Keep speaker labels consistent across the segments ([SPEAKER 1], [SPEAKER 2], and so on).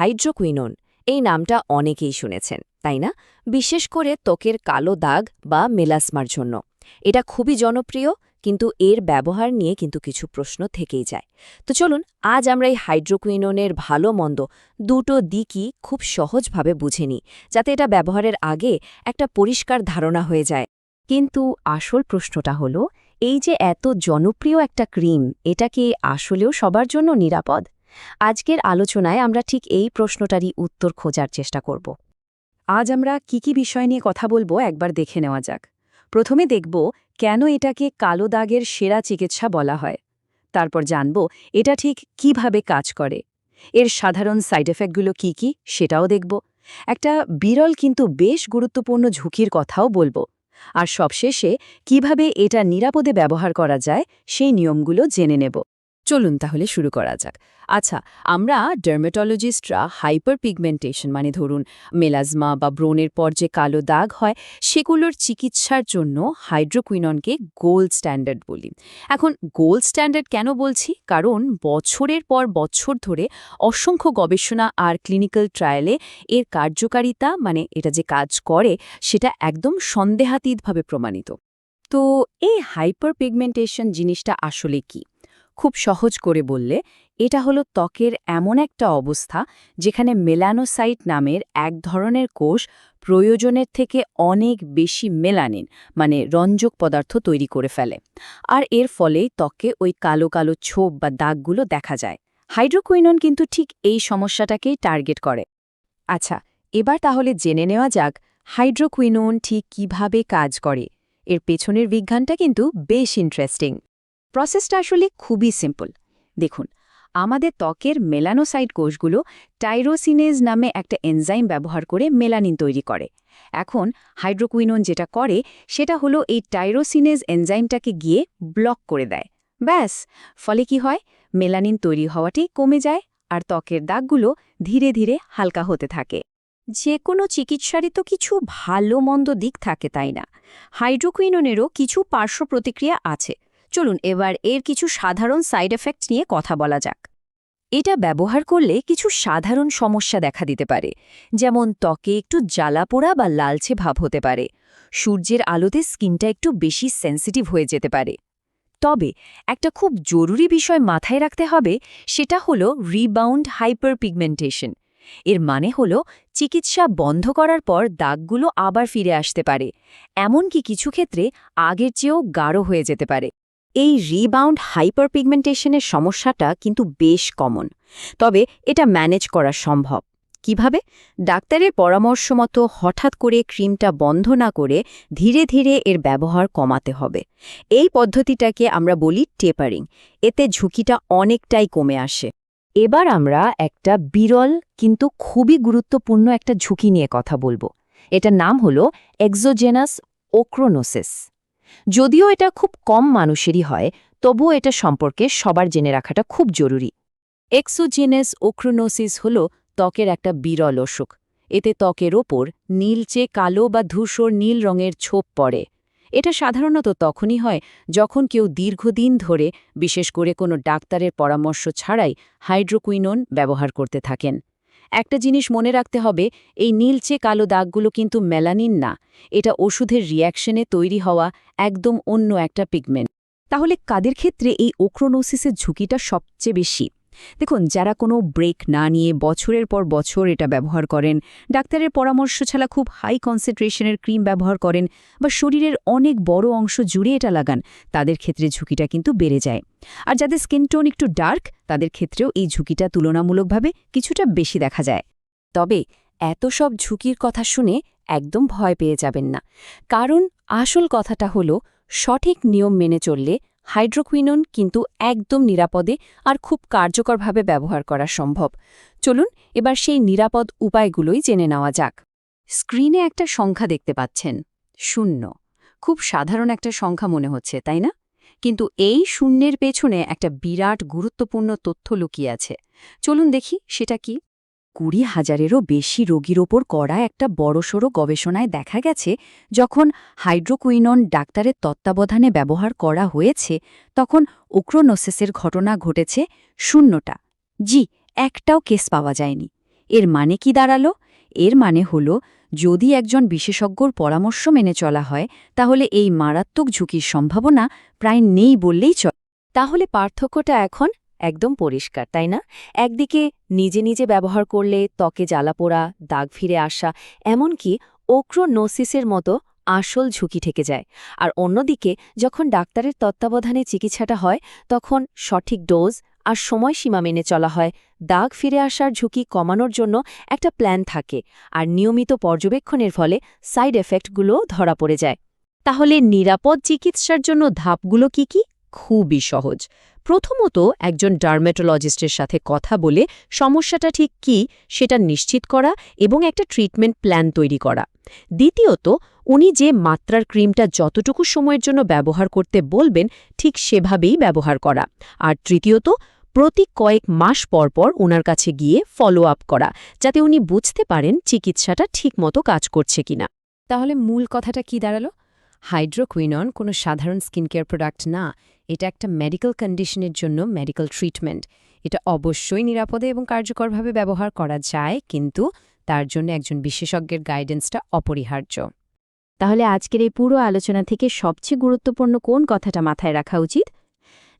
[SPEAKER 1] Hydroquinone. এই নামটা অনেকেই শুনেছেন, তাই না? বিশেষ করে ত্বকের কালো দাগ বা মেলাসমার জন্য। এটা খুবই জনপ্রিয়, কিন্তু এর ব্যবহার নিয়ে কিন্তু কিছু প্রশ্ন থেকেই যায়। তো চলুন, আজ আমরা এই হাইড্রোকুইনোনের ভালো মন্দ দুটো দিকই খুব সহজভাবে বুঝে নিই, যাতে এটা ব্যবহারের আগে একটা পরিষ্কার ধারণা হয়ে যায়। কিন্তু আসল প্রশ্নটা হলো, এই যে এত জনপ্রিয় একটা ক্রিম, এটা কি আসলেও সবার জন্য নিরাপদ? আজকের আলোচনায় আমরা ঠিক এই প্রশ্নটারই উত্তর খোঁজার চেষ্টা করব।
[SPEAKER 2] আজ আমরা কি কি বিষয় নিয়ে কথা বলব একবার দেখে নেওয়া যাক। প্রথমে দেখব, কেন এটাকে কালো দাগের সেরা চিকিৎসা বলা হয়? তারপর জানব, এটা ঠিক কীভাবে কাজ করে? এর সাধারণ সাইড এফেক্টগুলো কি কি, সেটাও দেখব। একটা বিরল কিন্তু বেশ গুরুত্বপূর্ণ ঝুঁকির কথাও বলব। আর সবশেষে, কীভাবে এটা নিরাপদে ব্যবহার করা যায়, সেই নিয়মগুলো জেনে নেব। চলুন তাহলে শুরু করা যাক। আচ্ছা আমরা ডার্মেটোলজিস্টরা হাইপার পিগমেন্টেশন মানে ধরুন মেলাজমা বা ব্রণের পর যে কালো দাগ হয়, সেগুলোর চিকিৎসার জন্য হাইড্রোকুইননকে গোল্ড স্ট্যান্ডার্ড বলি। এখন গোল্ড স্ট্যান্ডার্ড কেন বলছি? কারণ বছরের পর বছর ধরে অসংখ্য গবেষণা আর ক্লিনিক্যাল ট্রায়ালে এর কার্যকারিতা মানে এটা যে কাজ করে, সেটা একদম সন্দেহাতীতভাবে প্রমাণিত। তো এই হাইপার পিগমেন্টেশন জিনিসটা আসলে কি? খুব সহজ করে বললে, এটা হলো ত্বকের এমন একটা অবস্থা যেখানে মেলানোসাইট নামের এক ধরনের কোষ প্রয়োজনের থেকে অনেক বেশি মেলানিন মানে রঞ্জক পদার্থ তৈরি করে ফেলে। আর এর ফলেই ত্বকে ওই কালো কালো ছোপ বা দাগগুলো দেখা যায়। হাইড্রোকুইনন কিন্তু ঠিক এই সমস্যাটাকেই টার্গেট করে। আচ্ছা এবার তাহলে জেনে নেওয়া যাক হাইড্রোকুইনোন ঠিক কীভাবে কাজ করে। এর পেছনের বিজ্ঞানটা কিন্তু বেশ ইন্টারেস্টিং প্রসেসটা আসলে খুবই সিম্পল দেখুন, আমাদের ত্বকের মেলানোসাইট কোষগুলো টাইরোসিনেজ নামে একটা এনজাইম ব্যবহার করে মেলানিন তৈরি করে। এখন হাইড্রোকুইনোন যেটা করে, সেটা হলো এই টাইরোসিনেজ এনজাইমটাকে গিয়ে ব্লক করে দেয়। ব্যাস, ফলে কি হয়? মেলানিন তৈরি হওয়াটি কমে যায় আর ত্বকের দাগগুলো ধীরে ধীরে হালকা হতে থাকে। যে কোনো চিকিৎসারই তো কিছু ভালো মন্দ দিক থাকে, তাই না? হাইড্রোকুইনোনেরও কিছু পার্শ্ব প্রতিক্রিয়া আছে। চলুন এবার এর কিছু সাধারণ সাইড এফেক্ট নিয়ে কথা বলা যাক। এটা ব্যবহার করলে কিছু সাধারণ সমস্যা দেখা দিতে পারে, যেমন ত্বকে একটু জ্বালাপোড়া বা লালচে ভাব হতে পারে, সূর্যের আলোতে স্কিনটা একটু বেশি সেন্সিটিভ হয়ে যেতে পারে। তবে একটা খুব জরুরি বিষয় মাথায় রাখতে হবে, সেটা হলো রিবাউন্ড হাইপার পিগমেন্টেশন এর মানে হলো চিকিৎসা বন্ধ করার পর দাগগুলো আবার ফিরে আসতে পারে, এমনকি কিছু ক্ষেত্রে আগের চেয়েও গাঢ় হয়ে যেতে পারে। এই রিবাউন্ড হাইপার পিগমেন্টেশনের সমস্যাটা কিন্তু বেশ কমন তবে এটা ম্যানেজ করা সম্ভব। কীভাবে? ডাক্তারের পরামর্শ মতো হঠাৎ করে ক্রিমটা বন্ধ না করে ধীরে ধীরে এর ব্যবহার কমাতে হবে। এই পদ্ধতিটাকে আমরা বলি টেপারিং এতে ঝুঁকিটা অনেকটাই কমে আসে। এবার আমরা একটা বিরল কিন্তু খুবই গুরুত্বপূর্ণ একটা ঝুঁকি নিয়ে কথা বলব। এটার নাম হলো এক্সোজেনাস ওক্রোনোসিস যদিও এটা খুব কম মানুষেরই হয়, তবুও এটা সম্পর্কে সবার জেনে রাখাটা খুব জরুরি। এক্সোজেনাস ওক্রোনোসিস হল ত্বকের একটা বিরল অসুখ। এতে ত্বকের ওপর নীলচে কালো বা ধূসর নীল রঙের ছোপ পড়ে। এটা সাধারণত তখনই হয় যখন কেউ দীর্ঘদিন ধরে, বিশেষ করে কোনো ডাক্তারের পরামর্শ ছাড়াই, হাইড্রোকুইনোন ব্যবহার করতে থাকেন। একটা জিনিস মনে রাখতে হবে, এই নীলচে কালো দাগগুলো কিন্তু মেলানিন না। এটা ওষুধের রিয়াকশনে তৈরি হওয়া একদম অন্য একটা পিগমেন্ট তাহলে কাদের ক্ষেত্রে এই ওক্রোনোসিসের ঝুঁকিটা সবচেয়ে বেশি? দেখুন, যারা কোনো ব্রেক না নিয়ে বছরের পর বছর এটা ব্যবহার করেন, ডাক্তারের পরামর্শ ছাড়া খুব হাই কনসেন্ট্রেশনের ক্রিম ব্যবহার করেন বা শরীরের অনেক বড় অংশ জুড়ে এটা লাগান, তাদের ক্ষেত্রে ঝুঁকিটা কিন্তু বেড়ে যায়। আর যাদের স্কিন টোন একটু ডার্ক তাদের ক্ষেত্রেও এই ঝুঁকিটা তুলনামূলকভাবে কিছুটা বেশি দেখা যায়। তবে এত সব ঝুঁকির কথা শুনে একদম ভয় পেয়ে যাবেন না। কারণ আসল কথাটা হলো, সঠিক নিয়ম মেনে চললে হাইড্রোকুইনন কিন্তু একদম নিরাপদে আর খুব কার্যকরভাবে ব্যবহার করা সম্ভব। চলুন এবার সেই নিরাপদ উপায়গুলোই জেনে নেওয়া যাক। স্ক্রিনে একটা সংখ্যা দেখতে পাচ্ছেন, শূন্য। খুব সাধারণ একটা সংখ্যা মনে হচ্ছে, তাই না? কিন্তু এই শূন্যের পেছনে একটা বিরাট গুরুত্বপূর্ণ তথ্য লুকিয়ে আছে। চলুন দেখি সেটা কি। কুড়ি হাজারেরও বেশি রোগীর ওপর করা একটা বড়সড় গবেষণায় দেখা গেছে, যখন হাইড্রোকুইনন ডাক্তারের তত্ত্বাবধানে ব্যবহার করা হয়েছে, তখন ওক্রোনোসেসের ঘটনা ঘটেছে শূন্যটা। জি, একটাও কেস পাওয়া যায়নি। এর মানে কি দাঁড়াল? এর মানে হল, যদি একজন বিশেষজ্ঞর পরামর্শ মেনে চলা হয়, তাহলে এই মারাত্মক ঝুঁকির সম্ভাবনা প্রায় নেই বললেই চলে।
[SPEAKER 1] তাহলে পার্থক্যটা এখন? একদম পরিষ্কার, তাই না? একদিকে নিজে নিজে ব্যবহার করলে ত্বকে জ্বালাপোড়া দাগ ফিরে আসা, এমনকি ওক্রোনোসিসের মতো আসল ঝুঁকি থেকে যায়। আর অন্যদিকে যখন ডাক্তারের তত্ত্বাবধানে চিকিৎসাটা হয়, তখন সঠিক ডোজ আর সময়সীমা মেনে চলা হয়। দাগ ফিরে আসার ঝুঁকি কমানোর জন্য একটা প্ল্যান থাকে আর নিয়মিত পর্যবেক্ষণের ফলে সাইড এফেক্টগুলোও ধরা পড়ে যায়।
[SPEAKER 2] তাহলে নিরাপদ চিকিৎসার জন্য ধাপগুলো কি কি? খুবই সহজ। প্রথমত একজন ডার্মেটোলজিস্টের সাথে কথা বলে সমস্যাটা ঠিক কি সেটা নিশ্চিত করা এবং একটা ট্রিটমেন্ট প্ল্যান তৈরি করা। দ্বিতীয়ত, উনি যে মাত্রার ক্রিমটা যতটুকু সময়ের জন্য ব্যবহার করতে বলবেন ঠিক সেভাবেই ব্যবহার করা। আর তৃতীয়ত, প্রতি কয়েক মাস পর পর ওনার কাছে গিয়ে ফলো আপ করা, যাতে উনি বুঝতে পারেন চিকিৎসাটা ঠিকমতো কাজ করছে কিনা। তাহলে মূল কথাটা কি দাঁড়াল? হাইড্রোকুইনন কোনো সাধারণ স্কিন কেয়ার প্রোডাক্ট না। এটা একটা মেডিকেল কন্ডিশনের জন্য মেডিকেল ট্রিটমেন্ট। এটা অবশ্যই নিরাপদে এবং কার্যকরভাবে ব্যবহার করা যায়, কিন্তু তার জন্য একজন বিশেষজ্ঞের গাইডেন্সটা অপরিহার্য। তাহলে আজকের এই পুরো আলোচনা থেকে সবচেয়ে গুরুত্বপূর্ণ কোন কথাটা মাথায় রাখা উচিত?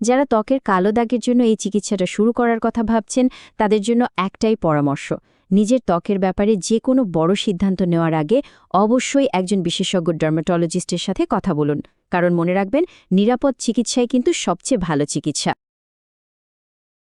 [SPEAKER 2] যারা ত্বকের কালো দাগের জন্য এই চিকিৎসাটা শুরু করার কথা ভাবছেন, তাদের জন্য একটাই পরামর্শ। নিজের ত্বকের ব্যাপারে যে কোনো বড় সিদ্ধান্ত নেওয়ার আগে অবশ্যই একজন বিশেষজ্ঞ ডার্মাটোলজিস্টের সাথে কথা বলুন। কারণ মনে রাখবেন, নিরাপদ চিকিৎসাই কিন্তু সবচেয়ে ভালো চিকিৎসা।